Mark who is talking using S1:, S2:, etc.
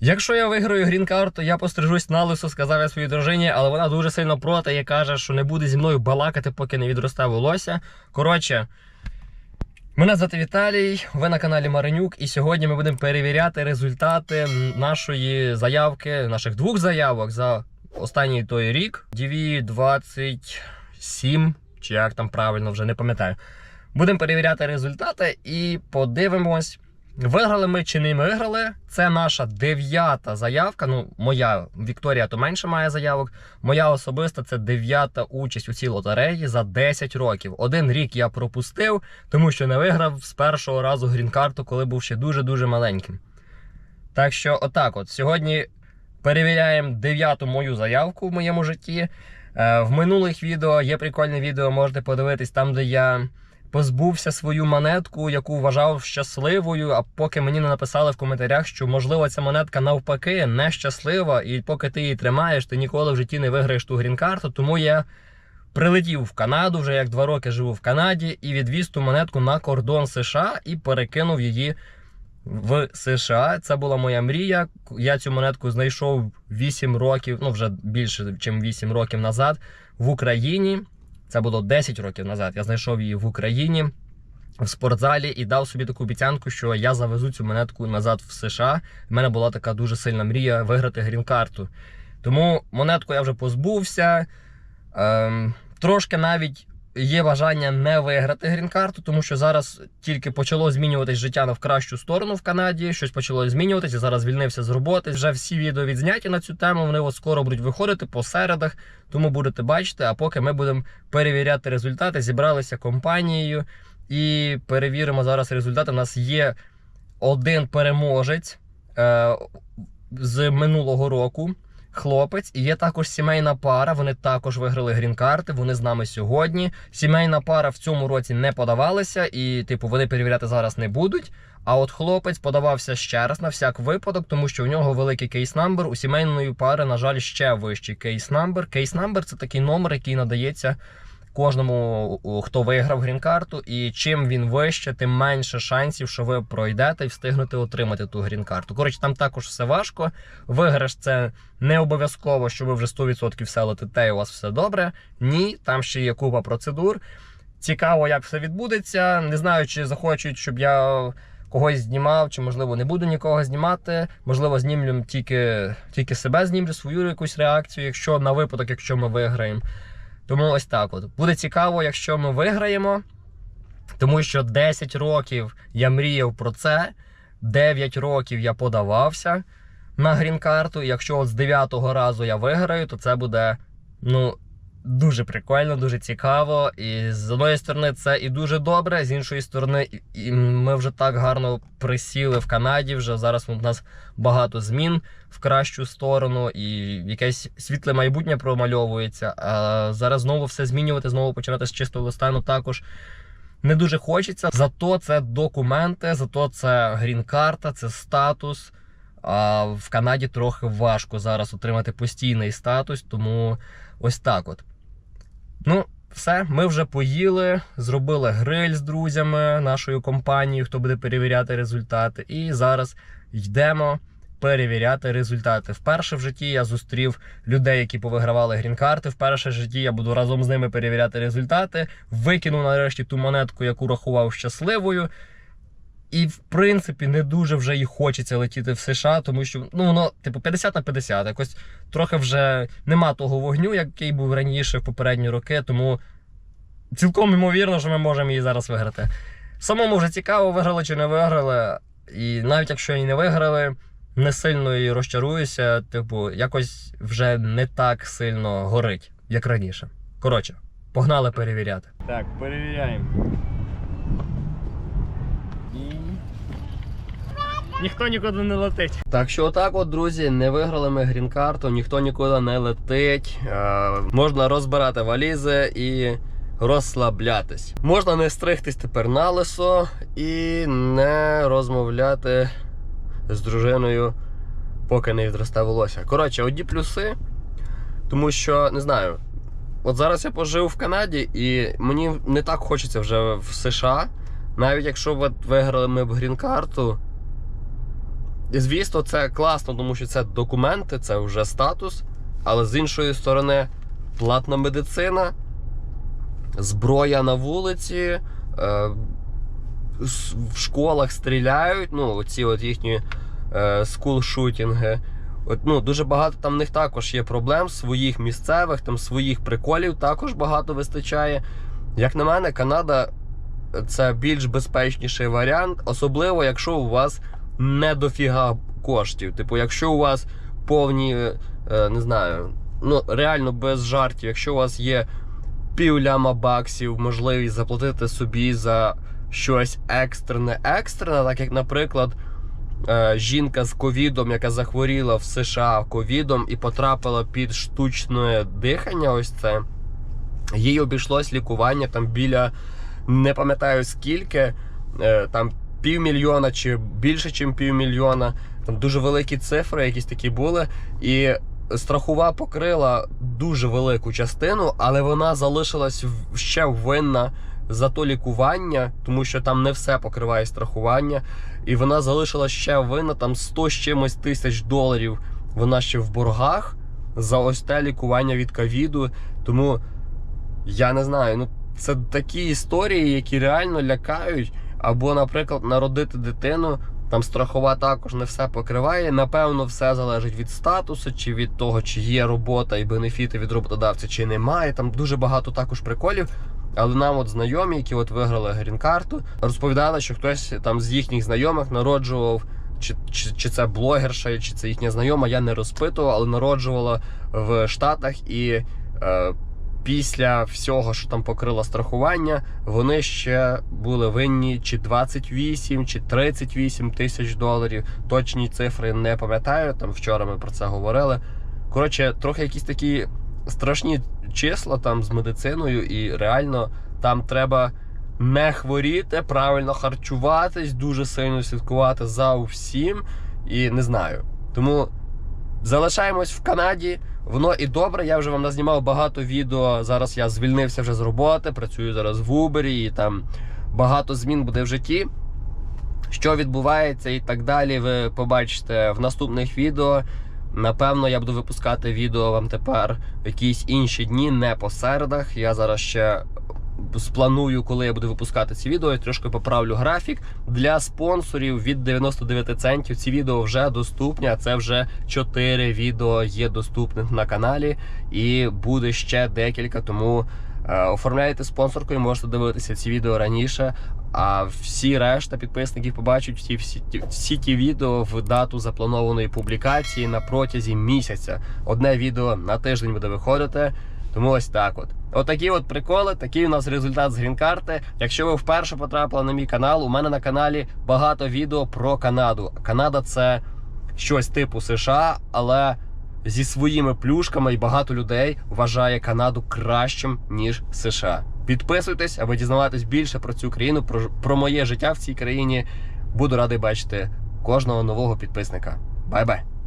S1: Якщо я виграю грін-карту, я пострижусь на лисо, сказав я своїй дружині, але вона дуже сильно проти і каже, що не буде зі мною балакати, поки не відросте волосся. Коротше, мене звати Віталій, ви на каналі Маринюк, і сьогодні ми будемо перевіряти результати нашої заявки, наших двох заявок за останній той рік. DV 27, чи як там правильно, вже не пам'ятаю. Будемо перевіряти результати і подивимось. Виграли ми чи не виграли. Це наша дев'ята заявка. Ну, моя Вікторія то менше має заявок. Моя особиста це дев'ята участь у цій лотереї за 10 років. Один рік я пропустив, тому що не виграв з першого разу грін-карту, коли був ще дуже-дуже маленьким. Так що, отак, от сьогодні перевіряємо дев'яту мою заявку в моєму житті. Е, в минулих відео є прикольне відео, можете подивитись там, де я позбувся свою монетку, яку вважав щасливою. А поки мені не написали в коментарях, що можливо ця монетка навпаки нещаслива, і поки ти її тримаєш, ти ніколи в житті не виграєш ту грін-карту. Тому я прилетів в Канаду, вже як два роки живу в Канаді, і відвіз ту монетку на кордон США і перекинув її. В США це була моя мрія. Я цю монетку знайшов 8 років, ну вже більше, ніж 8 років назад в Україні. Це було 10 років назад. Я знайшов її в Україні в спортзалі і дав собі таку обіцянку, що я завезу цю монетку назад в США. У мене була така дуже сильна мрія виграти грін-карту. Тому монетку я вже позбувся. Ем, трошки навіть є бажання не виграти грін-карту, тому що зараз тільки почало змінюватись життя на в кращу сторону в Канаді. Щось почало змінюватися. Зараз звільнився з роботи. Вже всі відео відзняті на цю тему. Вони от скоро будуть виходити по середах, тому будете бачити. А поки ми будемо перевіряти результати, зібралися компанією і перевіримо зараз результати. У нас є один переможець е, з минулого року хлопець, і є також сімейна пара. Вони також виграли грін-карти. Вони з нами сьогодні. Сімейна пара в цьому році не подавалася, і, типу, вони перевіряти зараз не будуть. А от хлопець подавався ще раз на всяк випадок, тому що у нього великий кейс-намбер. У сімейної пари, на жаль, ще вищий кейс-намбер. Кейс-намбер це такий номер, який надається кожному, хто виграв грін-карту. І чим він вище, тим менше шансів, що ви пройдете і встигнете отримати ту грін-карту. Коротше, там також все важко. Виграш це не обов'язково, що ви вже 100% все летите і у вас все добре. Ні, там ще є купа процедур. Цікаво, як все відбудеться. Не знаю, чи захочуть, щоб я когось знімав, чи можливо не буду нікого знімати. Можливо, знімлю тільки, тільки себе знімлю свою якусь реакцію, якщо на випадок, якщо ми виграємо. Тому ось так от. Буде цікаво, якщо ми виграємо. Тому що 10 років я мріяв про це, 9 років я подавався на грін-карту. Якщо от з 9-го разу я виграю, то це буде ну, дуже прикольно, дуже цікаво. І з одної сторони, це і дуже добре, з іншої сторони, і- ми вже так гарно присіли в Канаді. Вже зараз у нас багато змін в кращу сторону, і якесь світле майбутнє промальовується. А зараз знову все змінювати, знову починати з чистого стану також. Не дуже хочеться. Зато це документи, зато це грін-карта, це статус. А в Канаді трохи важко зараз отримати постійний статус, тому ось так от. Ну, все, ми вже поїли, зробили гриль з друзями нашою компанією, хто буде перевіряти результати. І зараз йдемо перевіряти результати. Вперше в житті я зустрів людей, які повигравали грін-карти. Вперше в житті я буду разом з ними перевіряти результати. Викинув нарешті ту монетку, яку рахував щасливою. І, в принципі, не дуже вже і хочеться летіти в США, тому що ну воно, типу, 50 на 50. Якось трохи вже нема того вогню, який був раніше в попередні роки. Тому цілком ймовірно, що ми можемо її зараз виграти. Самому вже цікаво, виграли чи не виграли. І навіть якщо і не виграли, не сильно і розчаруюся. Типу, якось вже не так сильно горить, як раніше. Коротше, погнали перевіряти. Так, перевіряємо. І... Ніхто нікуди не летить. Так що отак, от, друзі, не виграли ми грін-карту, ніхто нікуди не летить. Е, можна розбирати валізи і розслаблятись. Можна не стригтись тепер на лисо і не розмовляти з дружиною, поки не відросте волосся. Коротше, одні плюси, тому що не знаю. От зараз я пожив в Канаді, і мені не так хочеться вже в США. Навіть якщо б виграли ми б грін-карту, звісно, це класно, тому що це документи, це вже статус. Але з іншої сторони, платна медицина, зброя на вулиці, е, в школах стріляють, ну, оці от їхні е, скул-шутінги. От, ну, дуже багато там в них також є проблем своїх місцевих, там своїх приколів також багато вистачає. Як на мене, Канада це більш безпечніший варіант, особливо якщо у вас не дофіга коштів. Типу, якщо у вас повні, е, не знаю, ну реально без жартів, якщо у вас є півляма баксів, можливість заплатити собі за щось екстрене, екстрене, так як, наприклад, е, жінка з ковідом, яка захворіла в США ковідом і потрапила під штучне дихання, ось це. Їй обійшлось лікування там біля не пам'ятаю скільки, е, там півмільйона чи більше, ніж півмільйона. Там дуже великі цифри, якісь такі були. І страхова покрила дуже велику частину, але вона залишилась ще винна за то лікування, тому що там не все покриває страхування. І вона залишилась ще винна там 100 з чимось тисяч доларів. Вона ще в боргах за ось те лікування від ковіду. Тому я не знаю, ну це такі історії, які реально лякають. Або, наприклад, народити дитину, там страхова також не все покриває. Напевно, все залежить від статусу, чи від того, чи є робота і бенефіти від роботодавця, чи немає. Там дуже багато також приколів. Але нам от знайомі, які от виграли грін-карту, розповідали, що хтось там з їхніх знайомих народжував, чи, чи, чи це блогерша, чи це їхня знайома, я не розпитував, але народжувала в Штатах і. Е, Після всього, що там покрило страхування, вони ще були винні чи 28, чи 38 тисяч доларів. Точні цифри не пам'ятаю. Там вчора ми про це говорили. Коротше, трохи якісь такі страшні числа там з медициною, і реально там треба не хворіти, правильно харчуватись, дуже сильно слідкувати за всім. І не знаю. Тому залишаємось в Канаді. Воно і добре, я вже вам назнімав багато відео. Зараз я звільнився вже з роботи, працюю зараз в Uber, і там багато змін буде в житті. Що відбувається і так далі, ви побачите в наступних відео. Напевно, я буду випускати відео вам тепер в якісь інші дні, не по середах. Я зараз ще спланую, коли я буду випускати ці відео. Я трошки поправлю графік. Для спонсорів від 99 центів ці відео вже доступні. А це вже 4 відео є доступних на каналі, і буде ще декілька. Тому е, оформляйте спонсорку і можете дивитися ці відео раніше. А всі решта підписників побачать всі, всі, всі ті відео в дату запланованої публікації на протязі місяця. Одне відео на тиждень буде виходити. Тому ось так от. Отакі от приколи, такий у нас результат з грін-карти. Якщо ви вперше потрапили на мій канал, у мене на каналі багато відео про Канаду. Канада це щось типу США, але зі своїми плюшками і багато людей вважає Канаду кращим ніж США. Підписуйтесь, аби дізнаватись більше про цю країну, про, про моє життя в цій країні. Буду радий бачити кожного нового підписника. Бай-бай!